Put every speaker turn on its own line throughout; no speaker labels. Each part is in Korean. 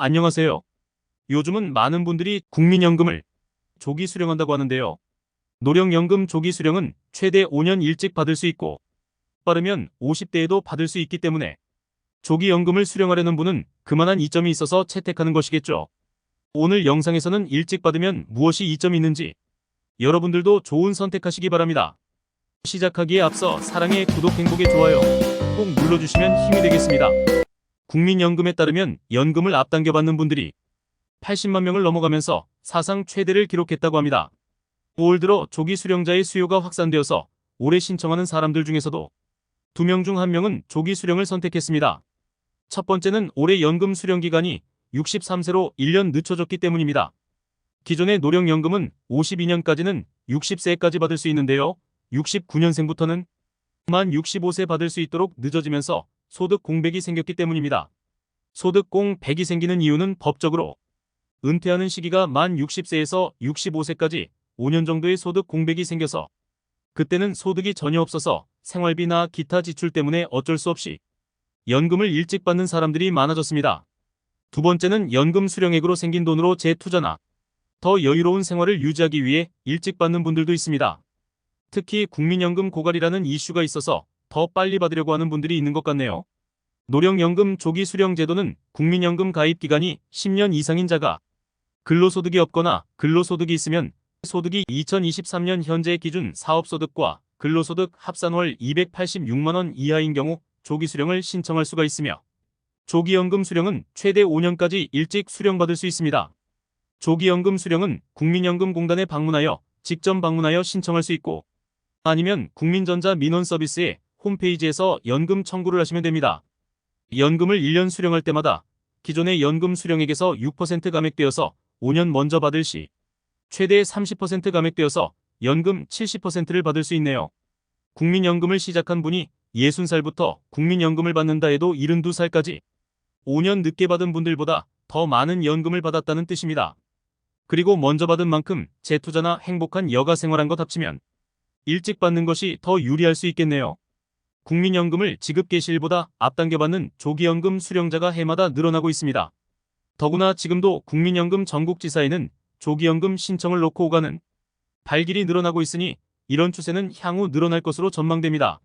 안녕하세요. 요즘은 많은 분들이 국민연금을 조기 수령한다고 하는데요. 노령연금 조기 수령은 최대 5년 일찍 받을 수 있고 빠르면 50대에도 받을 수 있기 때문에 조기 연금을 수령하려는 분은 그만한 이점이 있어서 채택하는 것이겠죠. 오늘 영상에서는 일찍 받으면 무엇이 이점이 있는지 여러분들도 좋은 선택하시기 바랍니다. 시작하기에 앞서 사랑의 구독 행복의 좋아요 꼭 눌러주시면 힘이 되겠습니다. 국민연금에 따르면 연금을 앞당겨 받는 분들이 80만 명을 넘어가면서 사상 최대를 기록했다고 합니다. 5월 들어 조기 수령자의 수요가 확산되어서 올해 신청하는 사람들 중에서도 2명 중 1명은 조기 수령을 선택했습니다. 첫 번째는 올해 연금 수령 기간이 63세로 1년 늦춰졌기 때문입니다. 기존의 노령연금은 52년까지는 60세까지 받을 수 있는데요. 69년생부터는 만 65세 받을 수 있도록 늦어지면서 소득 공백이 생겼기 때문입니다. 소득 공백이 생기는 이유는 법적으로 은퇴하는 시기가 만 60세에서 65세까지 5년 정도의 소득 공백이 생겨서 그때는 소득이 전혀 없어서 생활비나 기타 지출 때문에 어쩔 수 없이 연금을 일찍 받는 사람들이 많아졌습니다. 두 번째는 연금 수령액으로 생긴 돈으로 재투자나 더 여유로운 생활을 유지하기 위해 일찍 받는 분들도 있습니다. 특히 국민연금 고갈이라는 이슈가 있어서 더 빨리 받으려고 하는 분들이 있는 것 같네요. 노령연금 조기 수령 제도는 국민연금 가입 기간이 10년 이상인 자가 근로소득이 없거나 근로소득이 있으면 소득이 2023년 현재 기준 사업소득과 근로소득 합산월 286만원 이하인 경우 조기 수령을 신청할 수가 있으며 조기연금 수령은 최대 5년까지 일찍 수령받을 수 있습니다. 조기연금 수령은 국민연금공단에 방문하여 직접 방문하여 신청할 수 있고 아니면 국민전자 민원 서비스의 홈페이지에서 연금 청구를 하시면 됩니다. 연금을 1년 수령할 때마다 기존의 연금 수령액에서 6% 감액되어서 5년 먼저 받을 시 최대 30% 감액되어서 연금 70%를 받을 수 있네요. 국민연금을 시작한 분이 60살부터 국민연금을 받는다 해도 72살까지 5년 늦게 받은 분들보다 더 많은 연금을 받았다는 뜻입니다. 그리고 먼저 받은 만큼 재투자나 행복한 여가 생활한 것 합치면 일찍 받는 것이 더 유리할 수 있겠네요. 국민연금을 지급 개시일보다 앞당겨 받는 조기연금 수령자가 해마다 늘어나고 있습니다. 더구나 지금도 국민연금 전국지사에는 조기연금 신청을 놓고 오가는 발길이 늘어나고 있으니 이런 추세는 향후 늘어날 것으로 전망됩니다.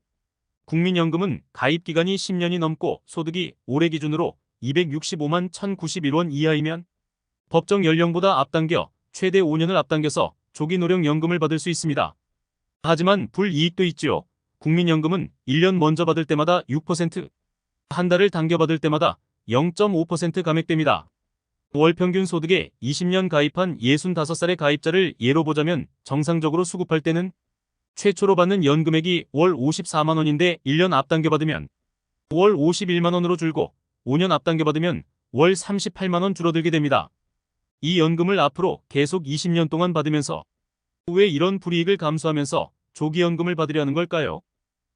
국민연금은 가입 기간이 10년이 넘고 소득이 올해 기준으로 265만 1,091원 이하이면 법정 연령보다 앞당겨 최대 5년을 앞당겨서 조기 노령연금을 받을 수 있습니다. 하지만 불이익도 있지요. 국민연금은 1년 먼저 받을 때마다 6%, 한 달을 당겨 받을 때마다 0.5% 감액됩니다. 월 평균 소득에 20년 가입한 65살의 가입자를 예로 보자면 정상적으로 수급할 때는 최초로 받는 연금액이 월 54만 원인데 1년 앞당겨 받으면 월 51만 원으로 줄고 5년 앞당겨 받으면 월 38만 원 줄어들게 됩니다. 이 연금을 앞으로 계속 20년 동안 받으면서 왜 이런 불이익을 감수하면서 조기연금을 받으려는 걸까요?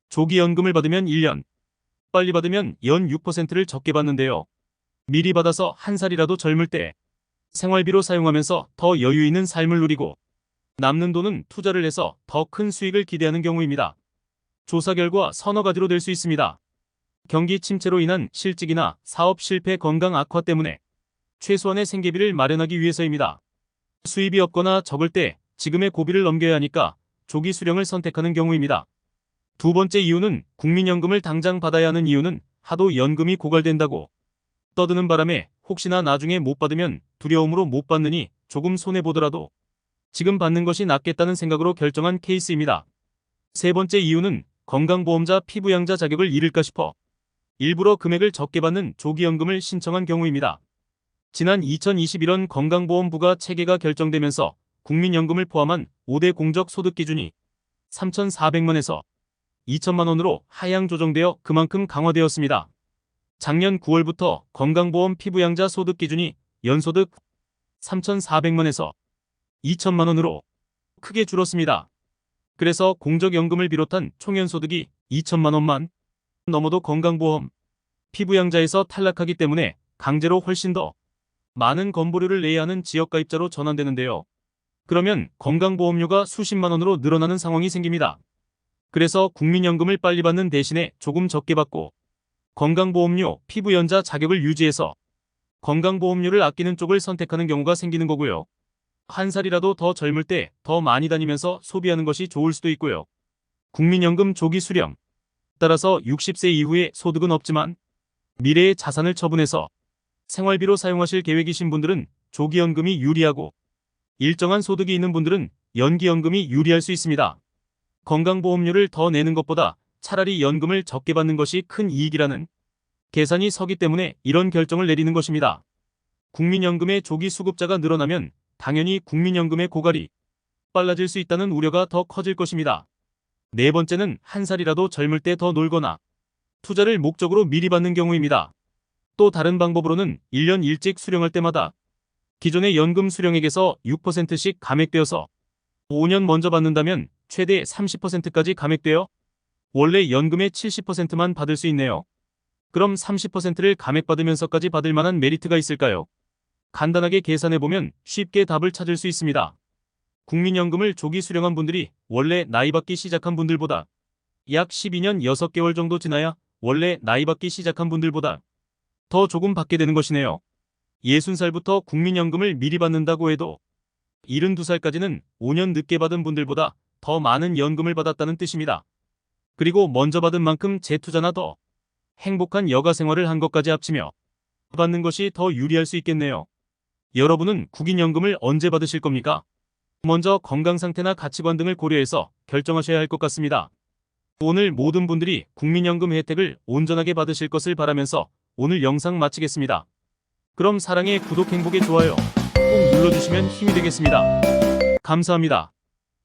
조기 연금을 받으면 1년, 빨리 받으면 연 6%를 적게 받는데요. 미리 받아서 한 살이라도 젊을 때 생활비로 사용하면서 더 여유 있는 삶을 누리고 남는 돈은 투자를 해서 더 큰 수익을 기대하는 경우입니다. 조사 결과 서너 가지로 될 수 있습니다. 경기 침체로 인한 실직이나 사업 실패 건강 악화 때문에 최소한의 생계비를 마련하기 위해서입니다. 수입이 없거나 적을 때 지금의 고비를 넘겨야 하니까 조기 수령을 선택하는 경우입니다. 두 번째 이유는 국민연금을 당장 받아야 하는 이유는 하도 연금이 고갈된다고 떠드는 바람에 혹시나 나중에 못 받으면 두려움으로 못 받느니 조금 손해보더라도 지금 받는 것이 낫겠다는 생각으로 결정한 케이스입니다. 세 번째 이유는 건강보험자 피부양자 자격을 잃을까 싶어 일부러 금액을 적게 받는 조기연금을 신청한 경우입니다. 지난 2021년 건강보험부가 체계가 결정되면서 국민연금을 포함한 5대 공적 소득 기준이 3,400만에서 2천만 원으로 하향 조정되어 그만큼 강화되었습니다. 작년 9월부터 건강보험 피부양자 소득 기준이 연소득 3,400만에서 2천만 원으로 크게 줄었습니다. 그래서 공적연금을 비롯한 총연소득이 2천만 원만 넘어도 건강보험 피부양자에서 탈락하기 때문에 강제로 훨씬 더 많은 건보료를 내야 하는 지역가입자로 전환되는데요. 그러면 건강보험료가 수십만 원으로 늘어나는 상황이 생깁니다. 그래서 국민연금을 빨리 받는 대신에 조금 적게 받고 건강보험료 피부연자 자격을 유지해서 건강보험료를 아끼는 쪽을 선택하는 경우가 생기는 거고요. 한 살이라도 더 젊을 때 더 많이 다니면서 소비하는 것이 좋을 수도 있고요. 국민연금 조기 수령. 따라서 60세 이후에 소득은 없지만 미래의 자산을 처분해서 생활비로 사용하실 계획이신 분들은 조기연금이 유리하고 일정한 소득이 있는 분들은 연기연금이 유리할 수 있습니다. 건강보험료를 더 내는 것보다 차라리 연금을 적게 받는 것이 큰 이익이라는 계산이 서기 때문에 이런 결정을 내리는 것입니다. 국민연금의 조기 수급자가 늘어나면 당연히 국민연금의 고갈이 빨라질 수 있다는 우려가 더 커질 것입니다. 네 번째는 한 살이라도 젊을 때 더 놀거나 투자를 목적으로 미리 받는 경우입니다. 또 다른 방법으로는 1년 일찍 수령할 때마다 기존의 연금 수령액에서 6%씩 감액되어서 5년 먼저 받는다면 최대 30%까지 감액되어 원래 연금의 70%만 받을 수 있네요. 그럼 30%를 감액받으면서까지 받을 만한 메리트가 있을까요? 간단하게 계산해보면 쉽게 답을 찾을 수 있습니다. 국민연금을 조기 수령한 분들이 원래 나이 받기 시작한 분들보다 약 12년 6개월 정도 지나야 원래 나이 받기 시작한 분들보다 더 조금 받게 되는 것이네요. 60살부터 국민연금을 미리 받는다고 해도 72살까지는 5년 늦게 받은 분들보다 더 많은 연금을 받았다는 뜻입니다. 그리고 먼저 받은 만큼 재투자나 더 행복한 여가 생활을 한 것까지 합치며 받는 것이 더 유리할 수 있겠네요. 여러분은 국민연금을 언제 받으실 겁니까? 먼저 건강 상태나 가치관 등을 고려해서 결정하셔야 할 것 같습니다. 오늘 모든 분들이 국민연금 혜택을 온전하게 받으실 것을 바라면서 오늘 영상 마치겠습니다. 그럼 사랑의 구독 행복의 좋아요 꼭 눌러주시면 힘이 되겠습니다. 감사합니다.